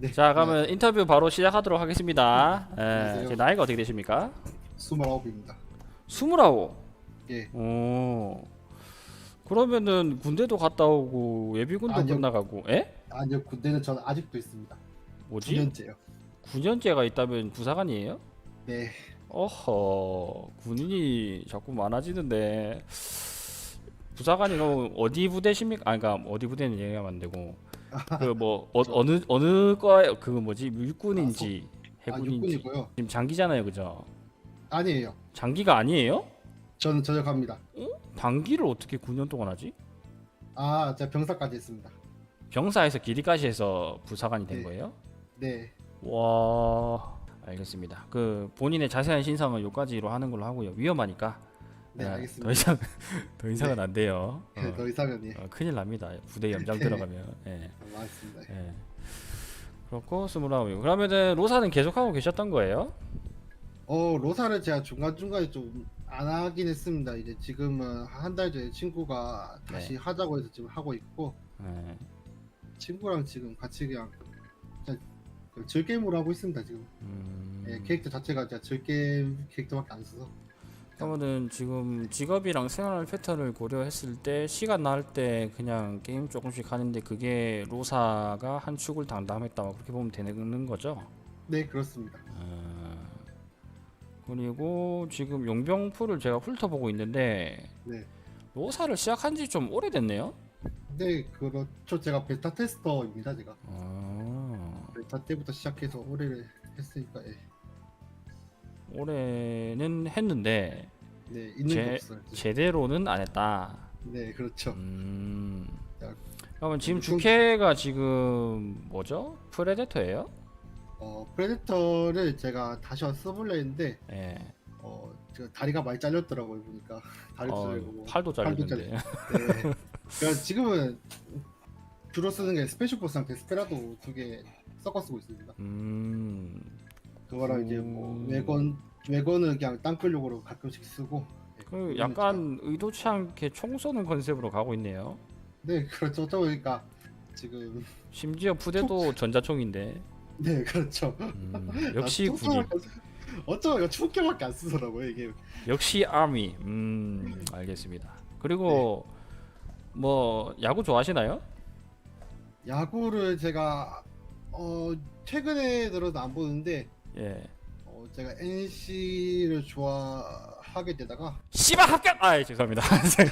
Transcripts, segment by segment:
네. 자 그러면 인터뷰 바로 시작하도록 하겠습니다. 예, 안녕하세요. 제 나이가 어떻게 되십니까? 스물아홉입니다. 스물아홉. 예. 오. 그러면은 군대도 갔다 오고 예비군도 아니요. 끝나가고, 에? 아니요 군대는 저는 아직도 있습니다. 뭐지? 9년째요. 9년째가 있다면 부사관이에요? 네. 어허, 군인이 자꾸 많아지는데 부사관이 그럼 어디 부대십니까? 아, 그러니까 어디 부대는 얘기하면 안 되고 그 뭐 어, 느 어느 과그 뭐지 육군인지 아 해군인지 육군이고요. 지금 장기잖아요, 그죠? 아니에요. 장기가 아니에요? 저는 전역합니다. 단기를 어떻게 9년 동안 하지? 아 제가 병사까지 했습니다. 병사에서 길이까지 해서 부사관이 된 네. 거예요? 네. 와, 알겠습니다. 그 본인의 자세한 신상은 여기까지로 하는 걸로 하고요. 위험하니까. 네 예, 알겠습니다. 더 이상 더 이상은 안 돼요. 어, 더 이상은 예. 어, 큰일 납니다. 부대 연장 네. 들어가면. 예. 맞습니다. 예. 그렇고 스물아홉이고 그러면은 로사는 계속 하고 계셨던 거예요? 어 로사를 제가 중간 중간에 좀 안 하긴 했습니다. 이제 지금은 한 달 전에 친구가 다시 네. 하자고 해서 지금 하고 있고 예. 친구랑 지금 같이 그냥 그냥 그 즐게임으로 하고 있습니다 지금. 음, 예, 캐릭터 자체가 제가 즐게임 캐릭터밖에 안 써서. 그러면은 지금 직업이랑 생활 패턴을 고려했을 때 시간 날 때 그냥 게임 조금씩 하는데 그게 로사가 한 축을 담당했다 뭐 그렇게 보면 되는 거죠? 네 그렇습니다. 어, 그리고 지금 용병풀을 제가 훑어보고 있는데 네. 로사를 시작한 지 좀 오래됐네요. 네 그렇죠. 제가 베타 테스터입니다 제가. 아, 베타 때부터 시작해서 오래를 했으니까 예. 올해는 했는데 네 있는 제- 게 없어요. 제대로는 안 했다. 네 그렇죠. 음. 야, 그러면 지금 좀- 주캐가 지금 뭐죠? 프레데터예요? 어 프레데터를 제가 다시 한번 써볼려 했는데 예. 어 제가 다리가 많이 잘렸더라고요 보니까 다리도 어, 잘리고. 팔도 잘리는데. 네. 그래서 지금은 주로 쓰는 게 스페셜 보스랑 데스페라도 두 개 섞어 쓰고 있습니다. 음. 그거랑 이제 뭐 음. 외건 외건은 그냥 땅끌용으로 가끔씩 쓰고. 네, 그 그거는 약간 의도치 않게 총 쏘는 컨셉으로 가고 있네요. 네 그렇죠. 어쩌다 보니까 지금 심지어 부대도 전자총인데. 네 그렇죠. 음, 역시 아, 군인. 어쩌면 총격밖에 안 쓰더라고요 이게. 역시 아미. 음, 알겠습니다. 그리고 뭐 야구 좋아하시나요? 야구를 제가 어 최근에 들어서 안 보는데 예. 어 제가 NC를 좋아하게 되다가 씨발 합격! 아, 예, 죄송합니다. 제가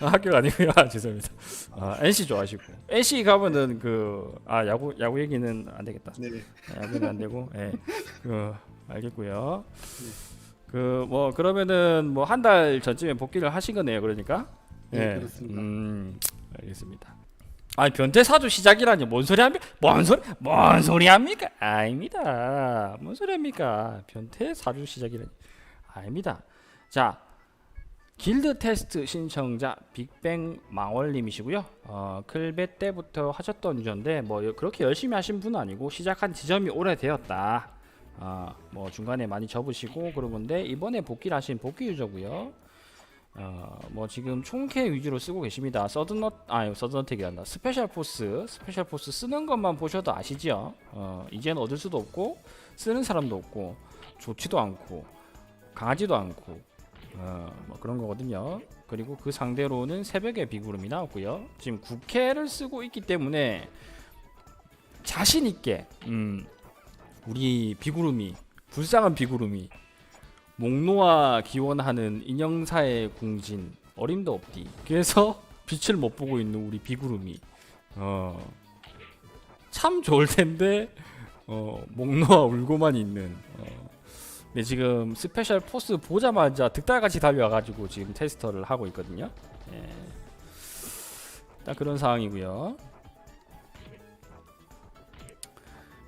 아, 합격 아니고요. 아, 죄송합니다. 아, NC 좋아하시고. NC 가면은 그 아, 야구 야구 얘기는 안 되겠다. 네 야구는 안 되고. 예. 그 알겠고요. 그 뭐 그러면은 뭐 한 달 전쯤에 복귀를 하신 거네요. 그러니까. 네, 그렇습니다. 음, 알겠습니다. 아니 변태 사주 시작이라니 뭔 소리 합니까? 뭔 소리 뭔 소리 합니까? 아닙니다. 뭔 소리 합니까? 변태 사주 시작이라니 아닙니다. 자 길드 테스트 신청자 빅뱅 망월님이시고요. 어, 클베 때부터 하셨던 유저인데 뭐 여- 그렇게 열심히 하신 분은 아니고 시작한 지점이 오래되었다. 어, 뭐 중간에 많이 접으시고 그러는데 이번에 복귀를 하신 복귀 유저고요. 어, 뭐 지금 총캐 위주로 쓰고 계십니다. 서든넛 아니 서든어택이란다. 스페셜 포스 스페셜 포스 쓰는 것만 보셔도 아시죠? 어, 이제는 얻을 수도 없고 쓰는 사람도 없고 좋지도 않고 강하지도 않고 어, 뭐 그런 거거든요. 그리고 그 상대로는 새벽에 비구름이 나왔고요. 지금 국회를 쓰고 있기 때문에 자신 있게 음, 우리 비구름이 불쌍한 비구름이 목노아 기원하는 인형사의 궁진 어림도 없디. 그래서 빛을 못 보고 있는 우리 비구름이 어, 참 좋을 텐데 어, 목노아 울고만 있는. 어. 근데 지금 스페셜 포스 보자마자 득달같이 달려와가지고 지금 테스터를 하고 있거든요. 예. 딱 그런 상황이고요.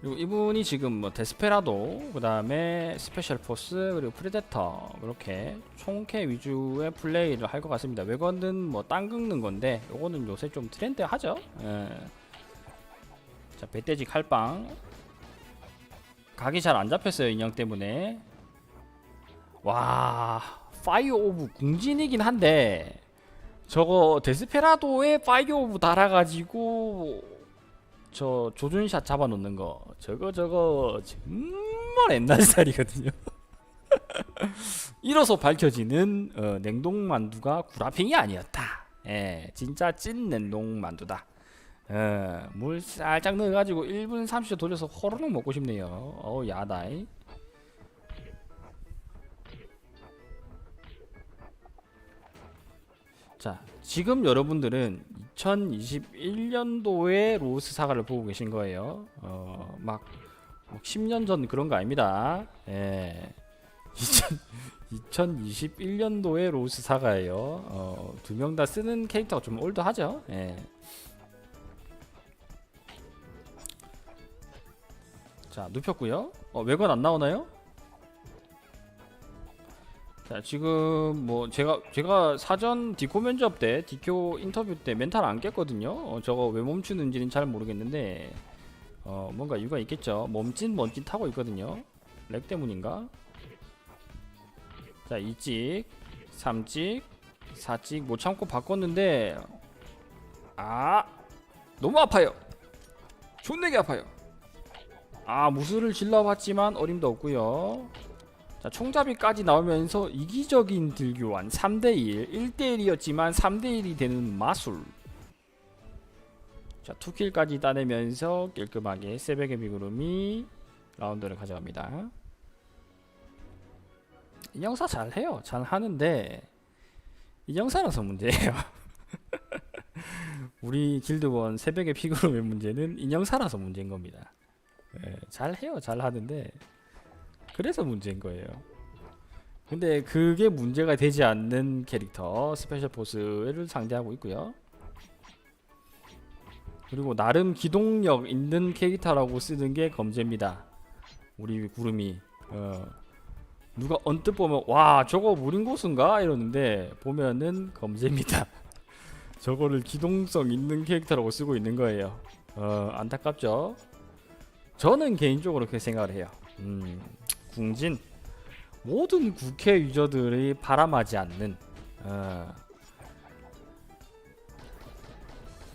그리고 이분이 지금 뭐 데스페라도 그 다음에 스페셜 포스 그리고 프레데터 그렇게 총캐 위주의 플레이를 할 것 같습니다. 외관은 뭐땅 긁는 건데 요거는 요새 좀 트렌드하죠. 예. 자 배돼지 칼빵 각이 잘 안 잡혔어요 인형 때문에 와 파이어 오브 궁진이긴 한데 저거 데스페라도에 파이어 오브 달아가지고 저 조준샷 잡아놓는 거 저거 저거 정말 옛날 스타일이거든요. 이로써 밝혀지는 어, 냉동 만두가 구라핑이 아니었다. 예, 진짜 찐 냉동 만두다. 어, 물 살짝 넣어가지고 1분 30초 돌려서 호로록 먹고 싶네요. 어우 야다이. 자, 지금 여러분들은 2021년도의 로스 사과를 보고 계신 거예요. 어, 막, 막 10년 전 그런 거 아닙니다. 예. 2000, 2021년도의 로스 사과예요. 어, 두 명 다 쓰는 캐릭터가 좀 올드하죠. 예. 자, 눕혔고요. 어, 외관 안 나오나요? 자, 지금 뭐 제가 제가 사전 디코 면접 때 디코 인터뷰 때 멘탈 안 깼거든요. 어, 저거 왜 멈추는지는 잘 모르겠는데 어, 뭔가 이유가 있겠죠. 멈짓 멈짓 하고 있거든요. 렉 때문인가? 자, 2찍, 3찍, 4찍 못 참고 바꿨는데 아 너무 아파요. 존내게 아파요. 아 무술을 질러봤지만 어림도 없고요. 자 총잡이까지 나오면서 이기적인 딜교환. 3대1 1대1이었지만 3대1이 되는 마술. 자 투킬까지 따내면서 깔끔하게 새벽의 비구름이 라운드를 가져갑니다. 인형사 잘해요. 잘하는데 인형사라서 문제예요. 우리 길드원 새벽의 피구름의 문제는 인형사라서 문제인 겁니다. 예, 잘해요. 잘하는데 그래서 문제인 거예요. 근데 그게 문제가 되지 않는 캐릭터 스페셜 포스를 상대하고 있고요. 그리고 나름 기동력 있는 캐릭터라고 쓰는 게 검제입니다. 우리 구름이 어, 누가 언뜻 보면 와 저거 무링고수인가 이러는데 보면은 검제입니다. 저거를 기동성 있는 캐릭터라고 쓰고 있는 거예요. 어, 안타깝죠? 저는 개인적으로 그렇게 생각을 해요. 음, 궁진 모든 국회 유저들이 바람하지 않는 어,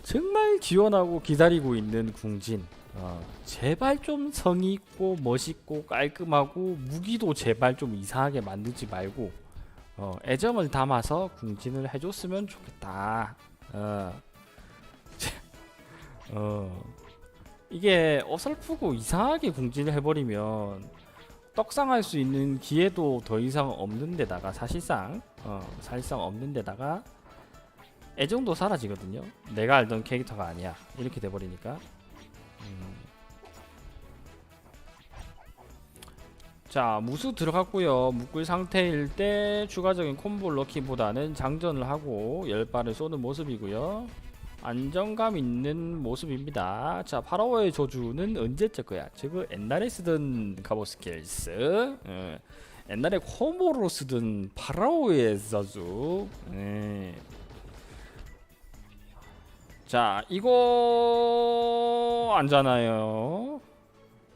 정말 기원하고 기다리고 있는 궁진 어, 제발 좀 성의 있고 멋있고 깔끔하고 무기도 제발 좀 이상하게 만들지 말고 어, 애정을 담아서 궁진을 해줬으면 좋겠다. 어, 어, 이게 어설프고 이상하게 궁진을 해버리면 떡상할 수 있는 기회도 더 이상 없는 데다가 사실상 어, 사실상 없는 데다가 애정도 사라지거든요. 내가 알던 캐릭터가 아니야. 이렇게 돼버리니까. 음. 자 무수 들어갔고요. 묶을 상태일 때 추가적인 콤보 넣기보다는 장전을 하고 열발을 쏘는 모습이고요. 안정감 있는 모습입니다. 자, 파라오의 저주는 언제 적 거야? 저거 옛날에 쓰던 카보 스킬스, 어, 옛날에 콤보로 쓰던 파라오의 저주. 예. 자, 이거 안잖아요.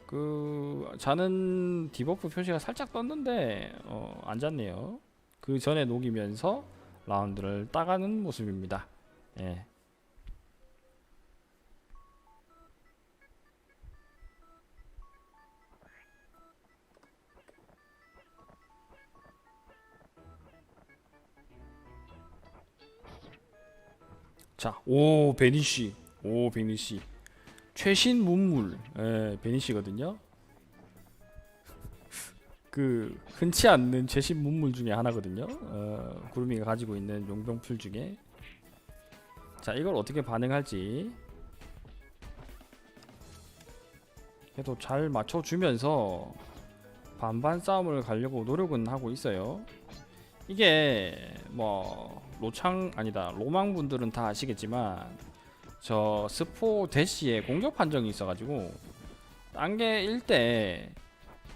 그 자는 디버프 표시가 살짝 떴는데 어, 안 잤네요. 그 전에 녹이면서 라운드를 따가는 모습입니다. 예. 자, 오 베니시, 오 베니시, 최신 문물, 예, 베니시거든요. 그 흔치 않는 최신 문물 중에 하나거든요. 어, 구름이가 가지고 있는 용병풀 중에. 자, 이걸 어떻게 반응할지. 그래도 잘 맞춰주면서 반반 싸움을 가려고 노력은 하고 있어요. 이게 뭐 로창 아니다 로망 분들은 다 아시겠지만 저 스포 대시에 공격 판정이 있어가지고 단계 1대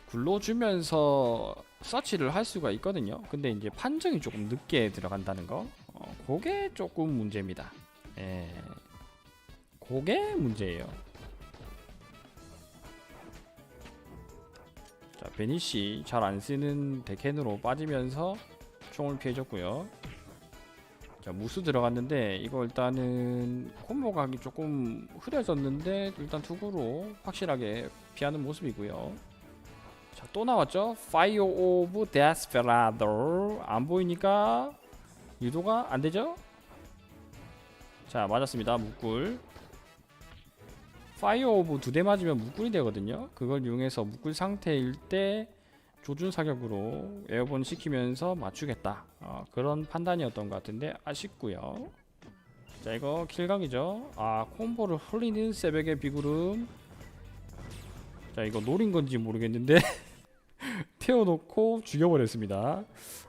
굴러주면서 서치를 할 수가 있거든요. 근데 이제 판정이 조금 늦게 들어간다는 거, 어, 그게 조금 문제입니다. 예, 그게 문제예요. 자 베니시 잘 안 쓰는 데캔으로 빠지면서 총을 피해줬고요. 자 무수 들어갔는데 이거 일단은 콤보 각이 조금 흐려졌는데 일단 투구로 확실하게 피하는 모습이고요. 자 또 나왔죠? Fire of Desperado 안 보이니까 유도가 안 되죠? 자 맞았습니다 무꿀 파이어 오브 두 대 맞으면 무꿀이 되거든요 그걸 이용해서 무꿀 상태일 때 조준 사격으로 에어본 시키면서 맞추겠다. 어, 그런 판단이었던 것 같은데 아쉽고요. 자 이거 킬각이죠. 아 콤보를 흘리는 새벽의 비구름. 자 이거 노린 건지 모르겠는데 태워놓고 죽여버렸습니다.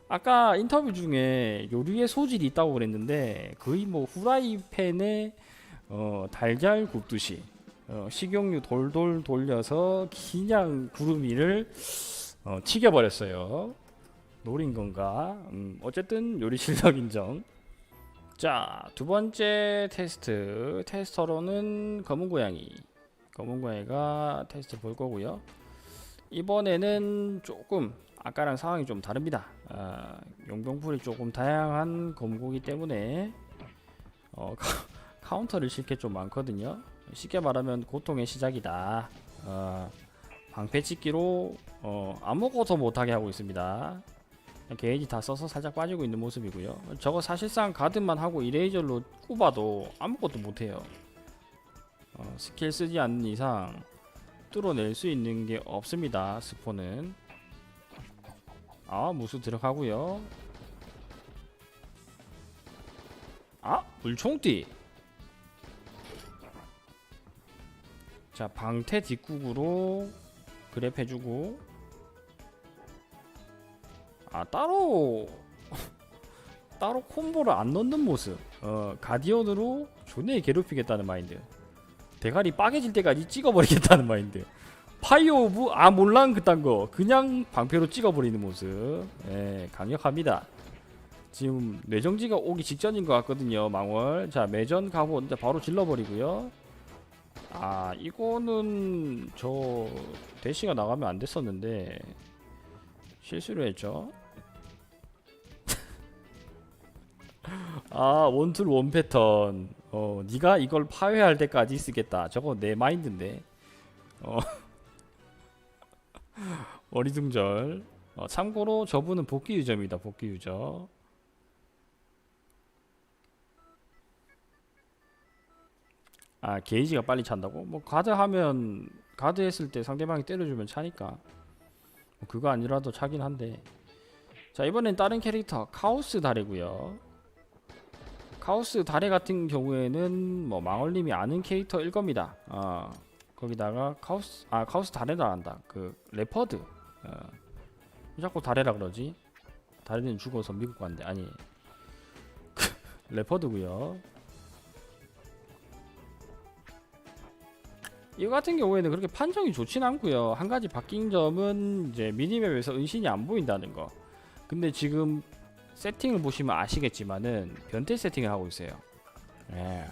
아까 인터뷰 중에 요리의 소질이 있다고 그랬는데 거의 뭐 후라이팬에 어, 달걀 굽듯이 어, 식용유 돌돌 돌려서 그냥 구름이를 어, 튀겨버렸어요. 노린 건가? 음, 어쨌든 요리 실력 인정. 자, 두 번째 테스트. 테스터로는 검은 고양이. 검은 고양이가 테스트 볼 거고요. 이번에는 조금 아까랑 상황이 좀 다릅니다. 아, 용병풀이 조금 다양한 검고기 때문에 어, 카운터를 쉴게좀 많거든요. 쉽게 말하면 고통의 시작이다. 어, 방패 찍기로 어, 아무것도 못하게 하고 있습니다. 게이지 다 써서 살짝 빠지고 있는 모습이고요. 저거 사실상 가드만 하고 이레이저로 꼽아도 아무것도 못해요. 어, 스킬 쓰지 않는 이상 뚫어낼 수 있는 게 없습니다. 스포는 아 무수 들어가고요. 아 물총띠. 자 방태 뒷국으로 그랩 해주고. 아 따로. 따로 콤보를 안 넣는 모습. 어 가디언으로 존내 괴롭히겠다는 마인드. 대가리 빠개질 때까지 찍어버리겠다는 마인드. 파이어 오브 아 몰랑 그딴 거. 그냥 방패로 찍어버리는 모습. 예 강력합니다. 지금 뇌정지가 오기 직전인 것 같거든요 망월. 자 매전 가보 이제 바로 질러버리고요 아 이거는 저 대시가 나가면 안 됐었는데 실수를 했죠 아 원툴 원 패턴 어 네가 이걸 파괴할 때까지 쓰겠다 저거 내 마인드인데 어 어리둥절. 어, 참고로 저분은 복귀 유저입니다. 복귀 유저. 아 게이지가 빨리 찬다고? 뭐 가드 하면 가드 했을 때 상대방이 때려주면 차니까. 뭐 그거 아니라도 차긴 한데. 자 이번엔 다른 캐릭터 카오스 다레고요. 카오스 다레 같은 경우에는 뭐 망월님이 아는 캐릭터일 겁니다. 어, 거기다가 카우스 아 다레도 안 한다. 그 레퍼드. 어. 왜 자꾸 다레라 그러지? 다레는 죽어서 미국 간대 아니 레퍼드고요 이거 같은 경우에는 그렇게 판정이 좋진 않고요. 한 가지 바뀐 점은 이제 미니맵에서 은신이 안 보인다는 거. 근데 지금 세팅을 보시면 아시겠지만은 변태 세팅을 하고 있어요. 예.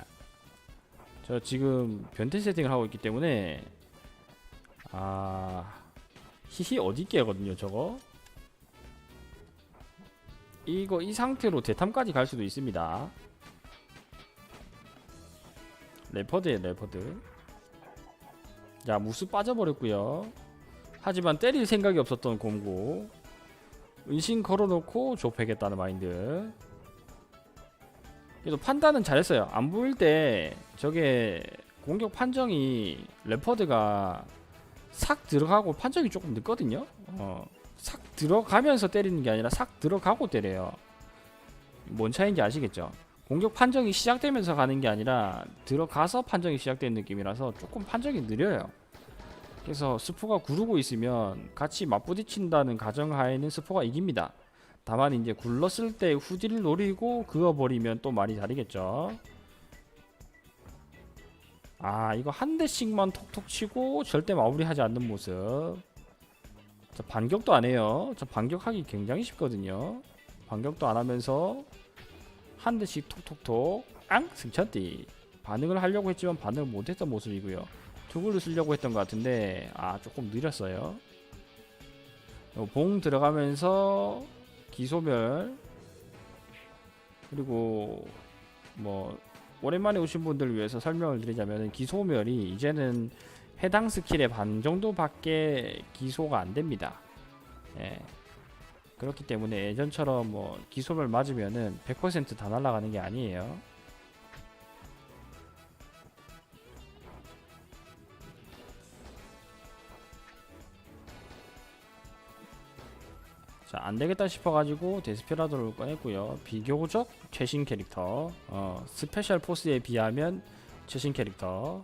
저 지금 변태 세팅을 하고 있기 때문에 아 히히 어디게거든요 저거. 이거 이 상태로 대탐까지 갈 수도 있습니다. 레퍼드에 레퍼드 자 무스 빠져버렸고요 하지만 때릴 생각이 없었던 곰고 은신 걸어놓고 좁혀겠다는 마인드 그래도 판단은 잘했어요. 안 보일 때 저게 공격 판정이 레퍼드가 싹 들어가고 판정이 조금 늦거든요. 어, 싹 들어가면서 때리는 게 아니라 싹 들어가고 때려요. 뭔 차이인지 아시겠죠? 공격 판정이 시작되면서 가는 게 아니라 들어가서 판정이 시작되는 느낌이라서 조금 판정이 느려요. 그래서 스포가 구르고 있으면 같이 맞부딪힌다는 가정하에는 스포가 이깁니다. 다만 이제 굴렀을 때 후디를 노리고 그어버리면 또 말이 다르겠죠. 아 이거 한 대씩만 톡톡 치고 절대 마무리하지 않는 모습. 자, 반격도 안 해요. 저 반격하기 굉장히 쉽거든요. 반격도 안 하면서 한 대씩 톡톡톡 앙 승천띠 반응을 하려고 했지만 반응을 못했던 모습이고요. 투구를 쓰려고 했던 것 같은데 아 조금 느렸어요. 어, 봉 들어가면서 기소멸 그리고 뭐 오랜만에 오신 분들을 위해서 설명을 드리자면 기소멸이 이제는 해당 스킬의 반 정도밖에 기소가 안 됩니다. 예. 그렇기 때문에 예전처럼 뭐 기소멸 맞으면은 100%다 날아가는 게 아니에요. 자, 안 되겠다 싶어가지고 데스페라도를 꺼냈고요. 비교적 최신 캐릭터, 어, 스페셜 포스에 비하면 최신 캐릭터.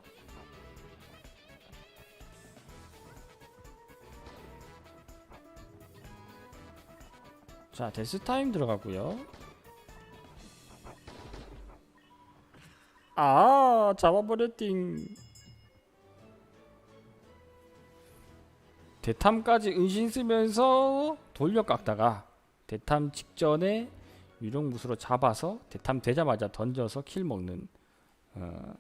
자, 데스 타임 들어가고요. 아, 잡아버렸띵. 대탐까지 은신 쓰면서 돌려 깎다가 대탐 직전에 유령무수로 잡아서 대탐 되자마자 던져서 킬 먹는 어,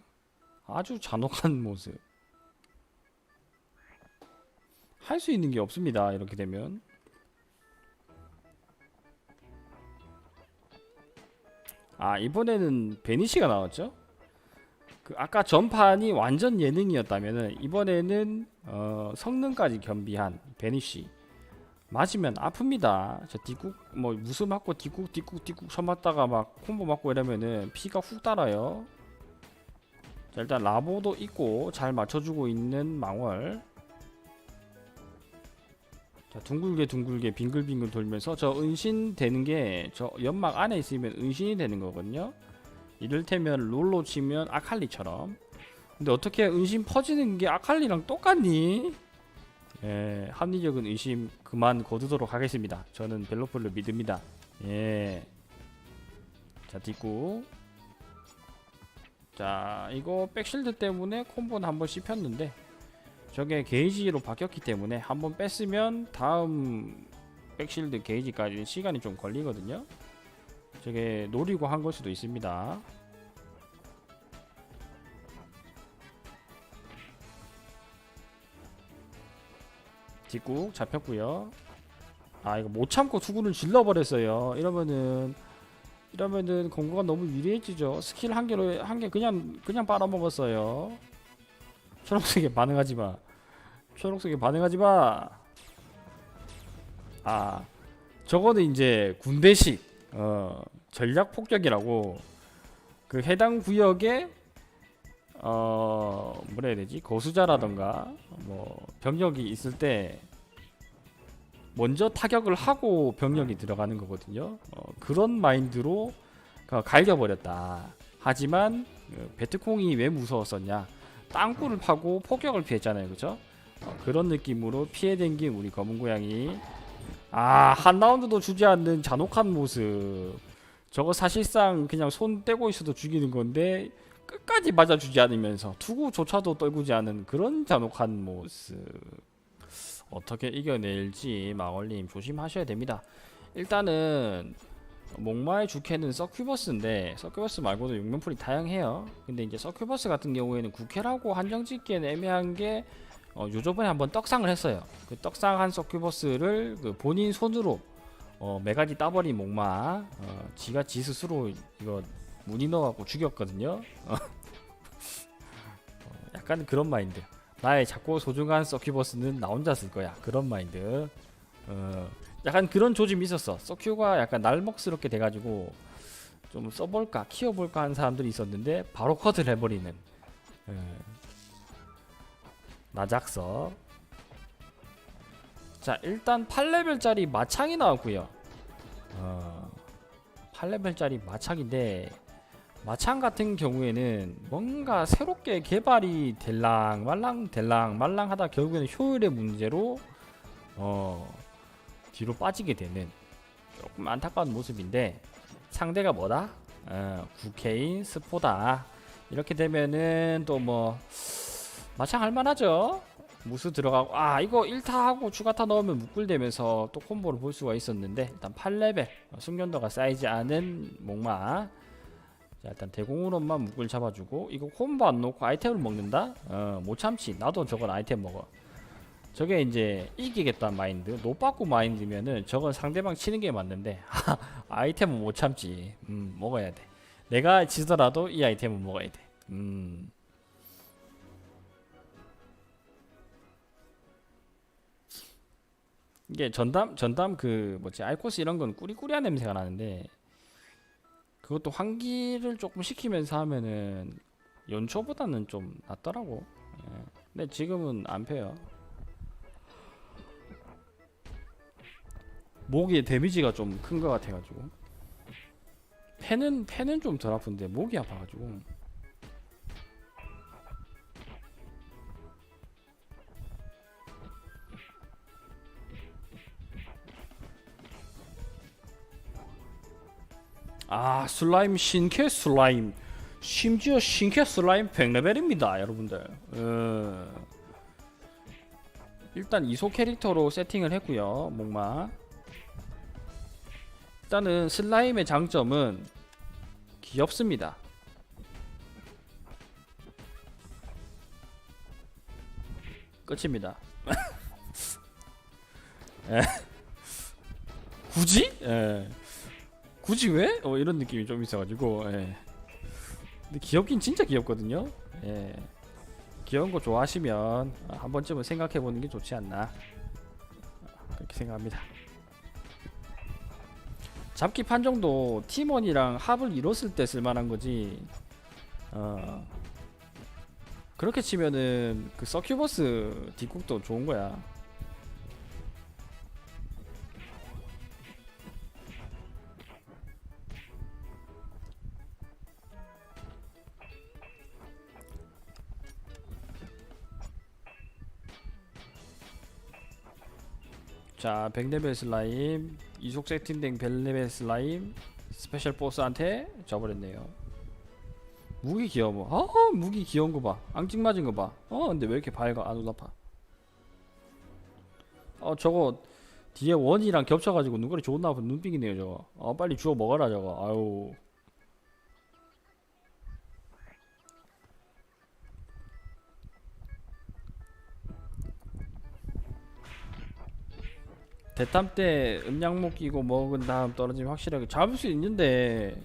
아주 잔혹한 모습. 할 수 있는 게 없습니다. 이렇게 되면 아 이번에는 베니시가 나왔죠? 그 아까 전판이 완전 예능이었다면은 이번에는 어, 성능까지 겸비한 베니시 맞으면 아픕니다. 저 뒷국 뭐 무슨 맞고 뒷국 뒷국 뒷국 쳐 맞다가 막 콤보 맞고 이러면은 피가 훅 달아요. 자 일단 라보도 있고 잘 맞춰주고 있는 망월. 자 둥글게 둥글게 빙글빙글 돌면서 저 은신 되는 게 저 연막 안에 있으면 은신이 되는 거거든요. 이를테면 롤로 치면 아칼리처럼. 근데 어떻게 은신 퍼지는 게 아칼리랑 똑같니? 예, 합리적인 의심 그만 거두도록 하겠습니다. 저는 벨로폴을 믿습니다. 예. 자, 뒷구. 자, 이거 백실드 때문에 콤보는 한번 씹혔는데 저게 게이지로 바뀌었기 때문에 한번 뺐으면 다음 백실드 게이지까지 시간이 좀 걸리거든요. 저게 노리고 한 걸 수도 있습니다. 뒷국 잡혔고요. 아 이거 못 참고 투구를 질러버렸어요. 이러면은 이러면은 공구가 너무 유리해지죠. 스킬 한 개로 한 개 그냥 그냥 빨아먹었어요. 초록색에 반응하지 마. 초록색에 반응하지 마. 아 저거는 이제 군대식 어, 전략 폭격이라고 그 해당 구역에 어 뭐라 해야 되지 거수자라던가 뭐 병력이 있을 때 먼저 타격을 하고 병력이 들어가는 거거든요. 어, 그런 마인드로 그 갈겨버렸다. 하지만 그 베트콩이 왜 무서웠었냐? 땅굴을 파고 폭격을 피했잖아요, 그렇죠? 어, 그런 느낌으로 피해댕긴 우리 검은 고양이. 아, 한 라운드도 주지 않는 잔혹한 모습. 저거 사실상 그냥 손 떼고 있어도 죽이는 건데 끝까지 맞아주지 않으면서 투구조차도 떨구지 않은 그런 잔혹한 모습. 어떻게 이겨낼지 마걸님 조심하셔야 됩니다. 일단은 목마의 주캐는 서큐버스인데 서큐버스 말고도 용맹풀이 다양해요. 근데 이제 서큐버스 같은 경우에는 국회라고 한정 짓기에는 애매한 게 어, 요저번에 한번 떡상을 했어요. 그 떡상한 서큐버스를 그 본인 손으로 어, 메가지 따버린 목마 어, 지가 지 스스로 이거 문이 넣어갖고 죽였거든요. 어. 어, 약간 그런 마인드. 나의 작고 소중한 서큐버스는 나 혼자 쓸 거야. 그런 마인드. 어, 약간 그런 조짐이 있었어. 서큐가 약간 날먹스럽게 돼가지고 좀 써볼까, 키워볼까 하는 사람들이 있었는데 바로 컷을 해버리는. 어, 나작서. 자, 일단 8레벨짜리 마창이 나왔고요. 어, 8레벨짜리 마창인데 마창 같은 경우에는 뭔가 새롭게 개발이 될랑 말랑 될랑 말랑 하다 결국에는 효율의 문제로 어 뒤로 빠지게 되는 조금 안타까운 모습인데 상대가 뭐다? 어, 국회인 스포다. 이렇게 되면은 또 뭐 마창 할만하죠. 무수 들어가고. 아 이거 1타하고 추가타 넣으면 묶을되면서 또 콤보를 볼 수가 있었는데 일단 8레벨 숙련도가 쌓이지 않은 목마. 자 일단 대공으로만 묶을 잡아주고 이거 콤보 안 놓고 아이템을 먹는다? 어 못 참지. 나도 저건 아이템 먹어 저게 이제 이기겠다는 마인드, 노빠꾸 마인드면은 저건 상대방 치는 게 맞는데 아이템은 못 참지. 음, 먹어야 돼. 내가 지더라도 이 아이템은 먹어야 돼. 음. 이게 전담 전담 그 뭐지 알코스 이런 건 꾸리꾸리한 냄새가 나는데 그것도 환기를 조금 시키면서 하면은 연초보다는 좀 낫더라고. 예. 근데 지금은 안 펴요. 목에 데미지가 좀 큰 것 같아가지고. 펜은 펜은 좀 덜 아픈데 목이 아파가지고. 아 슬라임 신캐 슬라임. 심지어 신캐 슬라임 100레벨입니다 여러분들. 어. 일단 이소 캐릭터로 세팅을 했고요 목마 일단은 슬라임의 장점은 귀엽습니다 끝입니다 예. 굳이? 예. 굳이 왜? 어 이런 느낌이 좀 있어가지고 예. 근데 귀엽긴 진짜 귀엽거든요 예. 귀여운 거 좋아하시면 한 번쯤은 생각해 보는 게 좋지 않나 그렇게 생각합니다 잡기 판정도 팀원이랑 합을 이뤘을 때 쓸만한 거지. 어 그렇게 치면은 그 서큐버스 뒷국도 좋은 거야. 자 100레벨 슬라임 이속 세팅된 100레벨 슬라임 스페셜 보스한테 져버렸네요. 무기 귀여워 아 무기 귀여운 거봐. 앙증 맞은 거봐어 근데 왜 이렇게 밝아? 안 올라파. 어 저거 뒤에 원이랑 겹쳐가지고 눈거리 존나 아픈 눈빙이네요 저거. 어 빨리 주워 먹어라 저거. 아유 대탐 때 음량모 끼고 먹은 다음 떨어지면 확실하게 잡을 수 있는데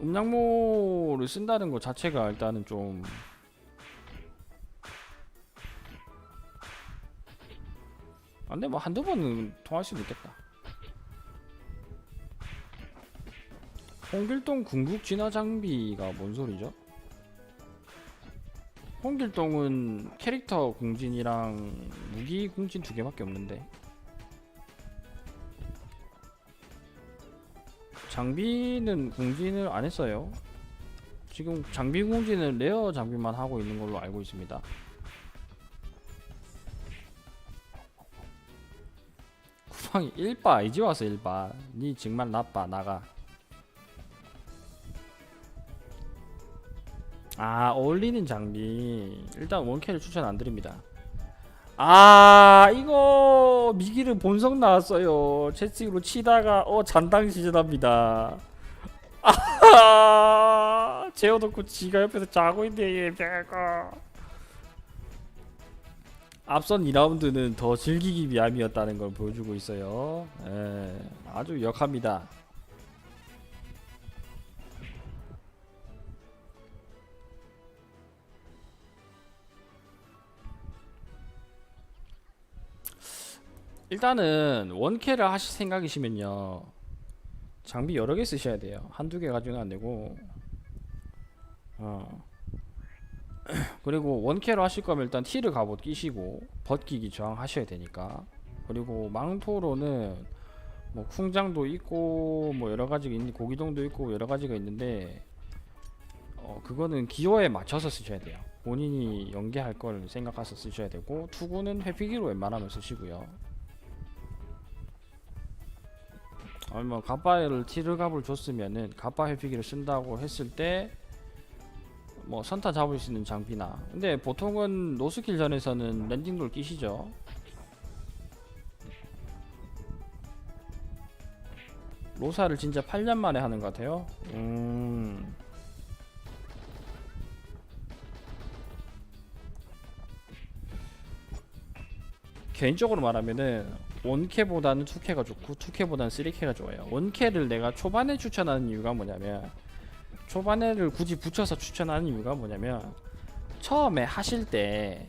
음량모를 쓴다는 것 자체가 일단은 좀 안돼 뭐 한두 번은 통할 수도 있겠다 홍길동 궁극 진화 장비가 뭔 소리죠? 홍길동은 캐릭터 궁진이랑 무기 궁진 두 개밖에 없는데 장비는 공지는 안 했어요. 지금 장비 공지는 레어 장비만 하고 있는 걸로 알고 있습니다. 구방이 1바 이제 와서 1바 니 정말 나빠 나가 아 어울리는 장비 일단 원캐를 추천 안 드립니다 아 이거 미기를 본성 나왔어요. 채찍으로 치다가 어 잔당 시전합니다. 아 재워놓고 지가 옆에서 자고 있네 얘 배가. 앞선 2라운드는 더 즐기기 위함이었다는 걸 보여주고 있어요. 예, 아주 역합니다 일단은 원캐를 하실 생각이시면요. 장비 여러 개 쓰셔야 돼요. 한두 개 가지고는 안 되고. 어. 그리고 원캐로 하실 거면 일단 티를 갑옷 끼시고 벗기기 저항하셔야 되니까. 그리고 망토로는 뭐 쿵장도 있고 뭐 여러 가지가 있는 고기동도 있고 여러 가지가 있는데 어 그거는 기호에 맞춰서 쓰셔야 돼요. 본인이 연계할 걸 생각해서 쓰셔야 되고 투구는 회피기로 웬만하면 쓰시고요 아니면 뭐 갑바를 티르갑을 줬으면은 갑바 회피기를 쓴다고 했을 때 뭐 선타 잡을 수 있는 장비나. 근데 보통은 노스킬 전에서는 랜딩돌 끼시죠. 로사를 진짜 8년 만에 하는 것 같아요. 음. 개인적으로 말하면은 원캐보다는 투캐가 좋고 투캐보다는 쓰리캐가 좋아요. 원캐를 내가 초반에 추천하는 이유가 뭐냐면 초반에를 굳이 붙여서 추천하는 이유가 뭐냐면 처음에 하실 때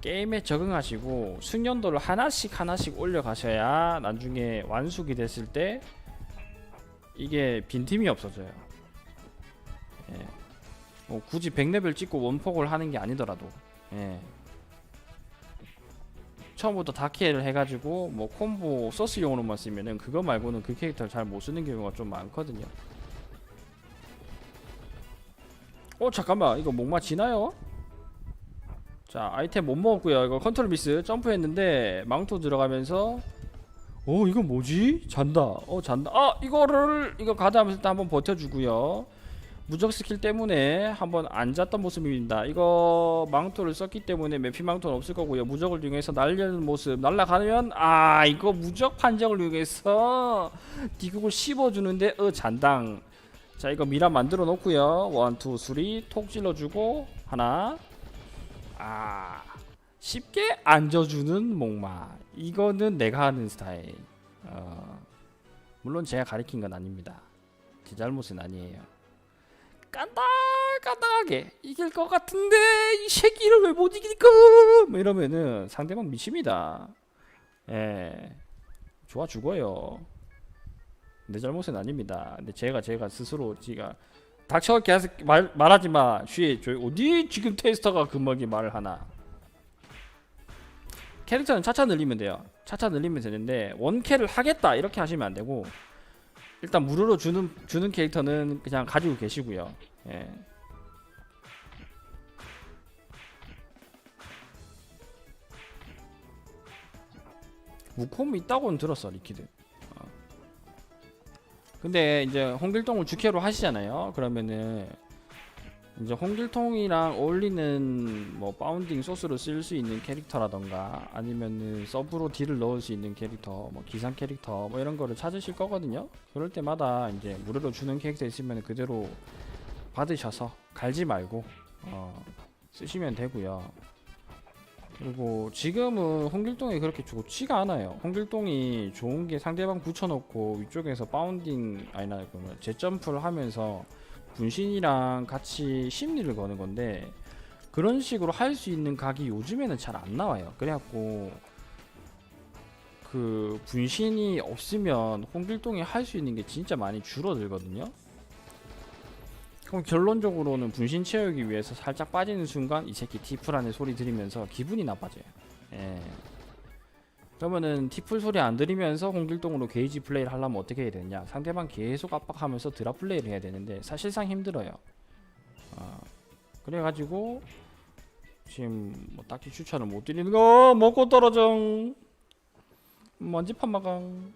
게임에 적응하시고 숙련도를 하나씩 하나씩 올려가셔야 나중에 완숙이 됐을 때 이게 빈틈이 없어져요. 예. 뭐 굳이 100레벨 찍고 원폭을 하는 게 아니더라도 예. 처음부터 다키를 해가지고 뭐 콤보 소스용으로만 쓰면은 그거 말고는 그 캐릭터를 잘 못 쓰는 경우가 좀 많거든요. 어 잠깐만 이거 목마 지나요? 자 아이템 못 먹었고요 이거 컨트롤 미스 점프했는데 망토 들어가면서 어 이거 뭐지? 잔다 어 잔다 아 이거를 이거 가드하면서 일단 한번 버텨주고요 무적 스킬 때문에 한번 앉았던 모습입니다. 이거 망토를 썼기 때문에 매피 망토는 없을 거고요. 무적을 이용해서 날리는 모습 날라가면 아 이거 무적 판정을 이용해서 디귿을 씹어주는데 어 잔당. 자 이거 미라 만들어 놓고요. 원투 쓰리 톡 찔러주고 하나. 아 쉽게 앉아주는 목마. 이거는 내가 하는 스타일. 어, 물론 제가 가리킨 건 아닙니다. 제 잘못은 아니에요 깐당깐당하게 이길 것 같은데 이 새끼를 왜 못 이길까 뭐 이러면은 상대방 미칩니다 예 좋아 죽어요 내 잘못은 아닙니다 근데 제가 제가 스스로 지가 닥쳐 계속 말, 말하지 마. 쉬. 저 어디 지금 테스터가 금방이 말을 하나. 캐릭터는 차차 늘리면 돼요. 차차 늘리면 되는데 원캐를 하겠다 이렇게 하시면 안 되고 일단 무료로 주는 주는 캐릭터는 그냥 가지고 계시고요. 예. 무콤 있다고는 들었어 리퀴드. 근데 이제 홍길동을 주캐로 하시잖아요. 그러면은 이제 홍길동이랑 어울리는 뭐 바운딩 소스로 쓸 수 있는 캐릭터라던가 아니면은 서브로 딜을 넣을 수 있는 캐릭터, 뭐 기상 캐릭터 뭐 이런 거를 찾으실 거거든요. 그럴 때마다 이제 무료로 주는 캐릭터 있으면 그대로 받으셔서 갈지 말고 어, 쓰시면 되고요. 그리고 지금은 홍길동이 그렇게 좋지가 않아요. 홍길동이 좋은 게 상대방 붙여놓고 위쪽에서 바운딩 아니나 그러면 재점프를 하면서 분신이랑 같이 심리를 거는 건데 그런 식으로 할 수 있는 각이 요즘에는 잘 안 나와요. 그래갖고 그 분신이 없으면 홍길동이 할 수 있는 게 진짜 많이 줄어들거든요. 그럼 결론적으로는 분신 채우기 위해서 살짝 빠지는 순간 이 새끼 티플하는 소리 들으면서 기분이 나빠져요. 예. 그러면은 티플 소리 안 들으면서 홍길동으로 게이지 플레이를 하려면 어떻게 해야 되냐? 상대방 계속 압박하면서 드랍 플레이를 해야 되는데 사실상 힘들어요. 어. 그래가지고 지금 뭐 딱히 추천을 못 드리는 거 먹고 떨어져. 먼지 판마강.